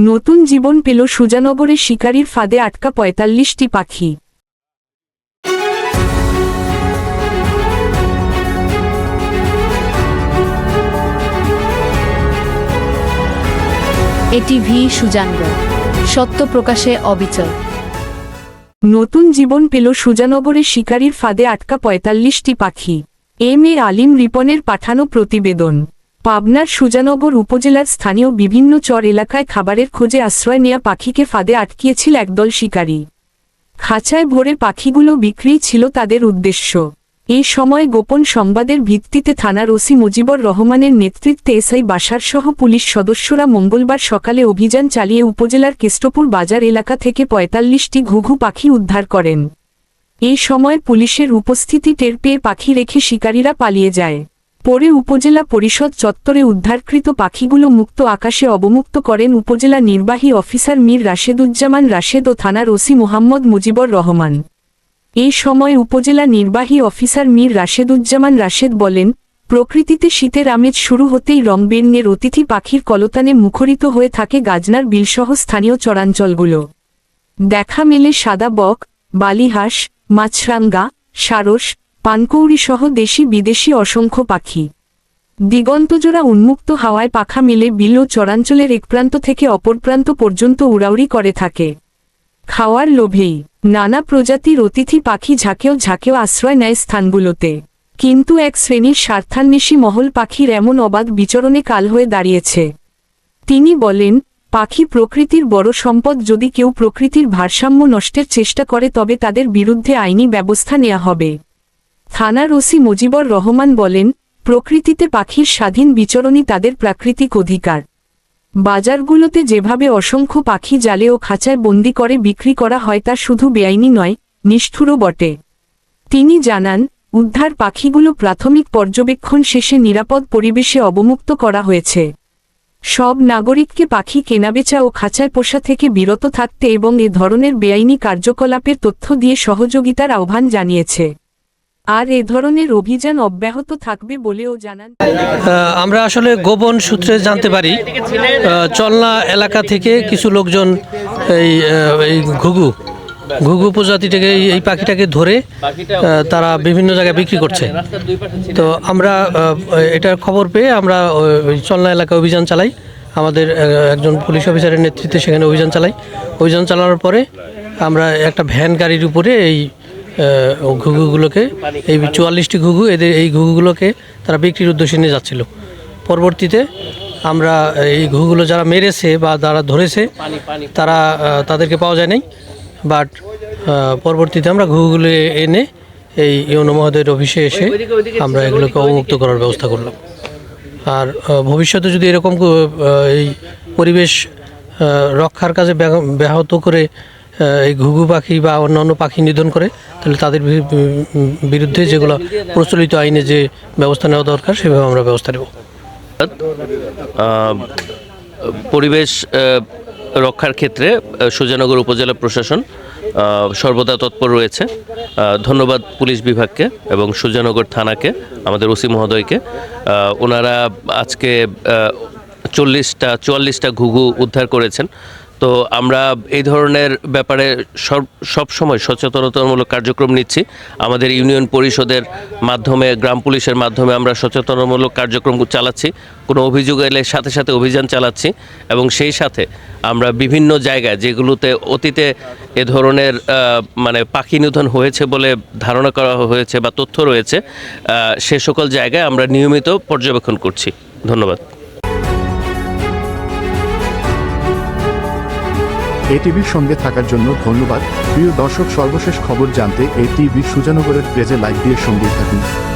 নতুন জীবন পেল সুজানগরে শিকারীর ফাঁদে আটকা পঁয়তাল্লিশটি পাখি। এটি ভি সুজানগ সত্য প্রকাশে অবিচল। নতুন জীবন পেল সুজানগরে শিকারীর ফাঁদে আটকা পঁয়তাল্লিশটি পাখি। এম এ আলিম রিপনের পাঠানো প্রতিবেদন। পাবনার সুজানগর উপজেলার স্থানীয় বিভিন্ন চর এলাকায় খাবারের খোঁজে আশ্রয় নেয়া পাখিকে ফাঁদে আটকিয়েছিল একদল শিকারী। খাঁচায় ভরে পাখিগুলো বিক্রি ছিল তাদের উদ্দেশ্য। এই সময় গোপন সংবাদের ভিত্তিতে থানার ওসি মুজিবর রহমানের নেতৃত্বে এসআই বাসার সহ পুলিশ সদস্যরা মঙ্গলবার সকালে অভিযান চালিয়ে উপজেলার কেষ্টপুর বাজার এলাকা থেকে পঁয়তাল্লিশটি ঘুঘু পাখি উদ্ধার করেন। এই সময় পুলিশের উপস্থিতি টের পেয়ে পাখি রেখে শিকারীরা পালিয়ে যায়। পরে উপজেলা পরিষদ চত্বরে উদ্ধারকৃত পাখিগুলো মুক্ত আকাশে অবমুক্ত করেন উপজেলা নির্বাহী অফিসার মীর রাশেদুজ্জামান রাশেদ ও থানার ওসি মোহাম্মদ মুজিবর রহমান। এই সময় উপজেলা নির্বাহী অফিসার মীর রাশেদুজ্জামান রাশেদ বলেন, প্রকৃতিতে শীতের আমেজ শুরু হতেই রংবেরঙের অতিথি পাখির কলতানে মুখরিত হয়ে থাকে গাজনার বিলসহ স্থানীয় চরাঞ্চলগুলো। দেখা মেলে সাদা বক বালিহাঁস মাছরাঙ্গা, সারস পানকৌড়ি সহ দেশি বিদেশি অসংখ্য পাখি। দিগন্তজোড়া উন্মুক্ত হাওয়ায় পাখা মেলে বিল ও চরাঞ্চলের এক প্রান্ত থেকে অপর প্রান্ত পর্যন্ত উড়াউড়ি করে থাকে। খাওয়ার লোভেই নানা প্রজাতির অতিথি পাখি ঝাঁকেও ঝাঁকেও আশ্রয় নেয় স্থানগুলোতে। কিন্তু এক শ্রেণির স্বার্থান্বেষী মহল পাখির এমন অবাধ বিচরণে কাল হয়ে দাঁড়িয়েছে। তিনি বলেন, পাখি প্রকৃতির বড় সম্পদ যদি কেউ প্রকৃতির ভারসাম্য নষ্টের চেষ্টা করে তবে তাদের বিরুদ্ধে আইনি ব্যবস্থা নেওয়া হবে। থানার ওসি মুজিবর রহমান বলেন, প্রকৃতিতে পাখির স্বাধীন বিচরণই তাদের প্রাকৃতিক অধিকার। বাজারগুলোতে যেভাবে অসংখ্য পাখি জালে ও খাঁচায় বন্দি করে বিক্রি করা হয় তা শুধু বেআইনি নয়, নিষ্ঠুরও বটে। তিনি জানান, উদ্ধার পাখিগুলো প্রাথমিক পর্যবেক্ষণ শেষে নিরাপদ পরিবেশে অবমুক্ত করা হয়েছে। সব নাগরিককে পাখি কেনাবেচা ও খাঁচায় পোষা থেকে বিরত থাকতে এবং এ ধরনের বেআইনি কার্যকলাপের তথ্য দিয়ে সহযোগিতার আহ্বান জানিয়েছে। আর এ ধরনের অভিযান অব্যাহত থাকবে বলেও জানান। আমরা আসলে গোপন সূত্রে জানতে পারি চলনা এলাকা থেকে কিছু লোকজন এই ঘুঘু ঘুঘু প্রজাতিটাকে, এই- পাখিটাকে ধরে তারা বিভিন্ন জায়গায় বিক্রি করছে। তো আমরা এটার খবর পেয়ে আমরা চলনা এলাকায় অভিযান চালাই। আমাদের একজন পুলিশ অফিসারের নেতৃত্বে সেখানে অভিযান চালাই। অভিযান চালানোর পরে আমরা একটা ভ্যান গাড়ির উপরে এই ঘুঘুগুলোকে, এই চুয়াল্লিশটি ঘুঘু, এদের এই ঘুঘুগুলোকে তারা বিক্রির উদ্দেশ্যে নিয়ে যাচ্ছিল। পরবর্তীতে আমরা এই ঘুঘুগুলো যারা মেরেছে বা যারা ধরেছে, তারা তাদেরকে পাওয়া যায় নাই। বাট পরবর্তীতে আমরা ঘুঘুগুলো এনে এই ইউনো মহোদয়ের অফিসে এসে আমরা এগুলোকে অবমুক্ত করার ব্যবস্থা করলাম। আর ভবিষ্যতে যদি এরকম এই পরিবেশ রক্ষার কাজে ব্যাহ- ব্যাহত করে এই ঘুঘু পাখি বা অন্যান্য পাখি নিধন করে, তাহলে তাদের বিরুদ্ধে যেগুলো প্রচলিত আইনে যে ব্যবস্থা নেওয়া দরকার, সেভাবে আমরা ব্যবস্থা নেব। পরিবেশ রক্ষার ক্ষেত্রে সুজানগর উপজেলা প্রশাসন সর্বদা তৎপর রয়েছে। ধন্যবাদ পুলিশ বিভাগকে এবং সুজানগর থানাকে, আমাদের ওসি মহোদয়কে। ওনারা আজকে চল্লিশটা, চুয়াল্লিশটা ঘুঘু উদ্ধার করেছেন। তো আমরা এই ধরনের ব্যাপারে সব সব সময় সচেতনতামূলক কার্যক্রম নিচ্ছি। আমাদের ইউনিয়ন পরিষদের মাধ্যমে, গ্রাম পুলিশের মাধ্যমে আমরা সচেতনমূলক কার্যক্রম চালাচ্ছি। কোনো অভিযোগ এলে সাথে সাথে অভিযান চালাচ্ছি এবং সেই সাথে আমরা বিভিন্ন জায়গায় যেগুলোতে অতীতে এ ধরনের মানে পাখি নিধন হয়েছে বলে ধারণা করা হয়েছে বা তথ্য রয়েছে সে সকল জায়গায় আমরা নিয়মিত পর্যবেক্ষণ করছি। ধন্যবাদ। এটিভির সঙ্গে থাকার জন্য ধন্যবাদ। প্রিয় দর্শক, সর্বশেষ খবর জানতে এটিভি সুজানগরের পেজে লাইক দিয়ে সঙ্গে থাকুন।